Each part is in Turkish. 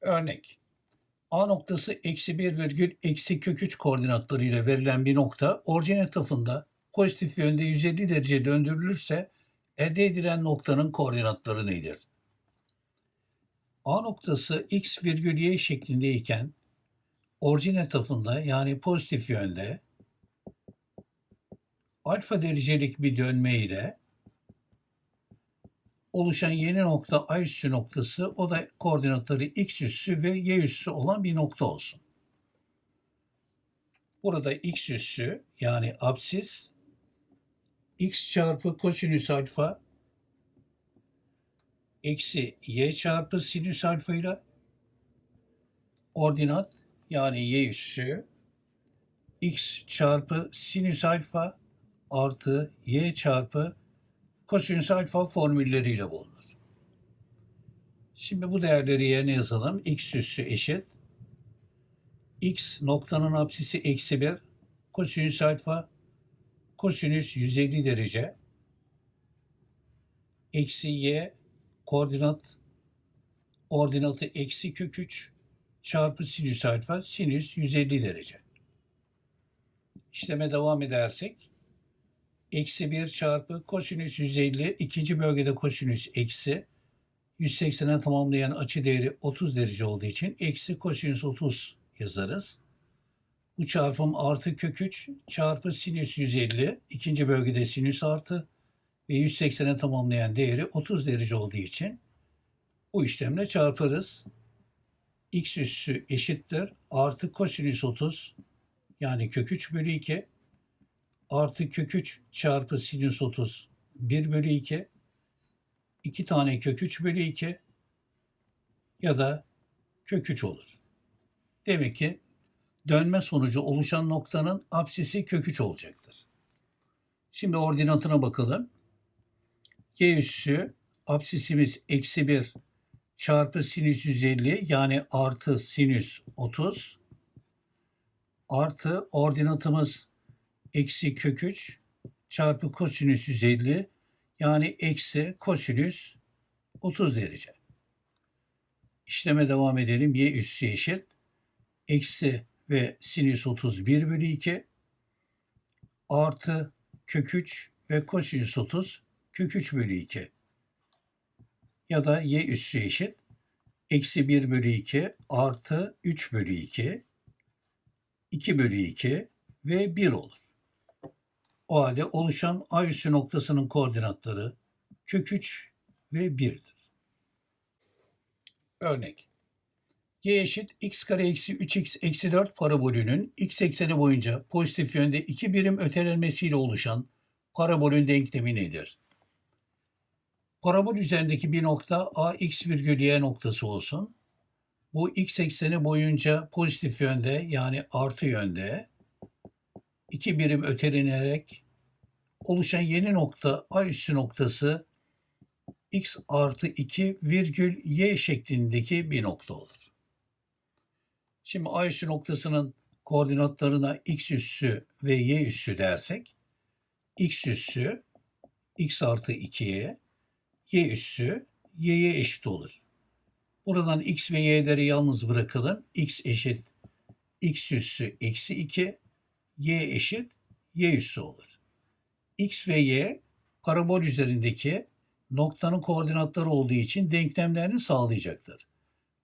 Örnek. A noktası eksi 1 virgül eksi kök 3 koordinatlarıyla verilen bir nokta orijin etrafında pozitif yönde 150 derece döndürülürse elde edilen noktanın koordinatları nedir? A noktası x virgül y şeklindeyken orijin etrafında yani pozitif yönde alfa derecelik bir dönme ile oluşan yeni nokta A üssü noktası o da koordinatları x üssü ve y üssü olan bir nokta olsun. Burada x üssü yani absis x çarpı kosinüs alfa eksi y çarpı sinüs alfa ile ordinat yani y üssü x çarpı sinüs alfa artı y çarpı kosinüs alfa formülleriyle bulunur. Şimdi bu değerleri yerine yazalım. x üssü eşit. x noktanın apsisi eksi 1. Kosinüs alfa kosinüs 150 derece. Eksi y koordinat ordinatı eksi kök 3 çarpı sinüs alfa sinüs 150 derece. İşleme devam edersek eksi 1 çarpı kosinüs 150 ikinci bölgede kosinüs eksi 180'e tamamlayan açı değeri 30 derece olduğu için eksi kosinüs 30 yazarız. Bu çarpım artı kök 3 çarpı sinüs 150 ikinci bölgede sinüs artı ve 180'e tamamlayan değeri 30 derece olduğu için bu işlemle çarparız. x üssü eşittir artı kosinüs 30 yani kök 3 bölü 2 artı kök 3 çarpı sinüs 30 1 bölü 2 2 tane kök 3 bölü 2 ya da kök 3 olur. Demek ki dönme sonucu oluşan noktanın apsisi kök 3 olacaktır. Şimdi ordinatına bakalım. Y üssü apsisimiz eksi 1 çarpı sinüs 150 yani artı sinüs 30 artı ordinatımız eksi kök 3 çarpı kosinüs 150 yani eksi kosinüs 30 derece. İşleme devam edelim. Y üssü eşit. Eksi ve sinüs 30 1 bölü 2 artı kök 3 ve kosinüs 30 kök 3 bölü 2 ya da y üssü eşit eksi 1 bölü 2 artı 3 bölü 2 2 bölü 2 ve 1 olur. O halde oluşan A üssü noktasının koordinatları kök 3 ve 1'dir. Örnek. Y eşit x kare eksi 3x eksi 4 parabolünün x ekseni boyunca pozitif yönde iki birim ötelenmesiyle oluşan parabolün denklemi nedir? Parabol üzerindeki bir nokta a x virgül y noktası olsun. Bu x ekseni boyunca pozitif yönde yani artı yönde iki birim ötelenerek oluşan yeni nokta a üssü noktası x artı 2 virgül y şeklindeki bir nokta olur. Şimdi a üssü noktasının koordinatlarına x üssü ve y üssü dersek x üssü x artı 2'ye y üssü y'ye eşit olur. Buradan x ve y'leri yalnız bırakalım. x eşit x üssü eksi 2 y eşit y üssü olur. x ve y parabol üzerindeki noktanın koordinatları olduğu için denklemlerini sağlayacaktır.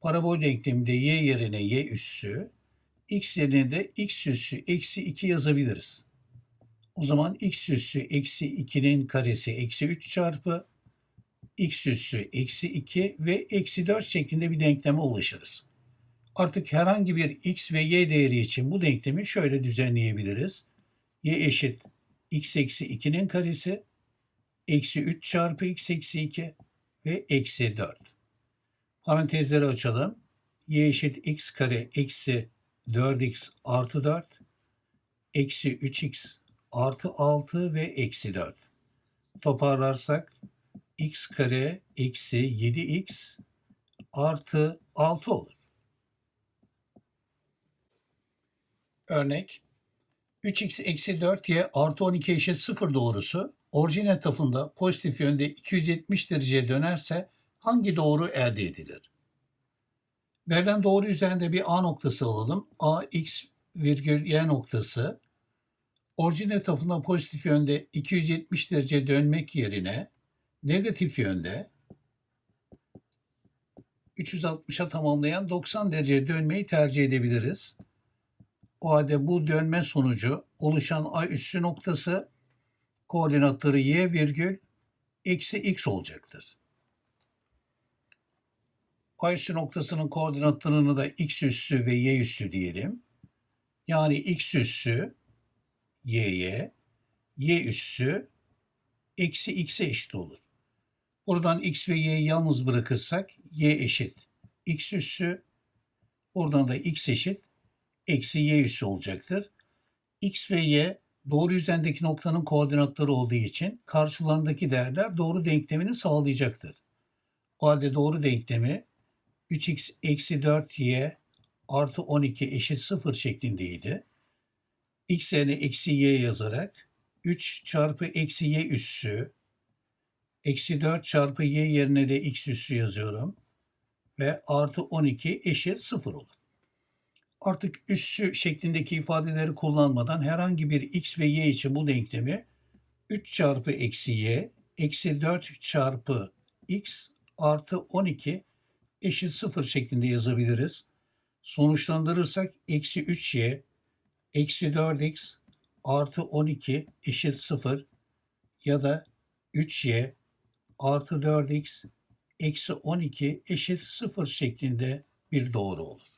Parabol denkleminde y yerine y üssü, x yerine de x üssü eksi 2 yazabiliriz. O zaman x üssü eksi 2'nin karesi eksi 3 çarpı x üssü eksi 2 ve eksi 4 şeklinde bir denkleme ulaşırız. Artık herhangi bir x ve y değeri için bu denklemi şöyle düzenleyebiliriz. y eşit x eksi 2'nin karesi eksi 3 çarpı x eksi 2 ve eksi 4. Parantezleri açalım. y eşit x kare eksi 4x artı 4 eksi 3x artı 6 ve eksi 4. Toparlarsak x kare eksi 7x artı 6 olur. Örnek 3x eksi 4y artı 12 eşit 0 doğrusu orijin etrafında pozitif yönde 270 derece dönerse hangi doğru elde edilir? Verilen doğru üzerinde bir A noktası alalım. A x virgül y noktası orijin etrafından pozitif yönde 270 derece dönmek yerine negatif yönde 360'a tamamlayan 90 derece dönmeyi tercih edebiliriz. O halde bu dönme sonucu oluşan A üssü noktası koordinatları y virgül eksi x olacaktır. A üssü noktasının koordinatlarını da x üssü ve y üssü diyelim. Yani x üssü y'ye, y üssü eksi x'e eşit olur. Buradan x ve y'yi yalnız bırakırsak y eşit x üssü, buradan da x eşit eksi y üssü olacaktır. x ve y doğru yüzendeki noktanın koordinatları olduğu için karşılarındaki değerler doğru denklemini sağlayacaktır. O halde doğru denklemi 3x eksi 4y artı 12 eşit 0 şeklindeydi. x yerine eksi y yazarak 3 çarpı eksi y üssü eksi 4 çarpı y yerine de x üssü yazıyorum ve artı 12 eşit 0 olur. Artık üssü şeklindeki ifadeleri kullanmadan herhangi bir x ve y için bu denklemi 3 çarpı eksi y eksi 4 çarpı x artı 12 eşit 0 şeklinde yazabiliriz. Sonuçlandırırsak eksi 3y eksi 4x artı 12 eşit 0 ya da 3y artı 4x eksi 12 eşit 0 şeklinde bir doğru olur.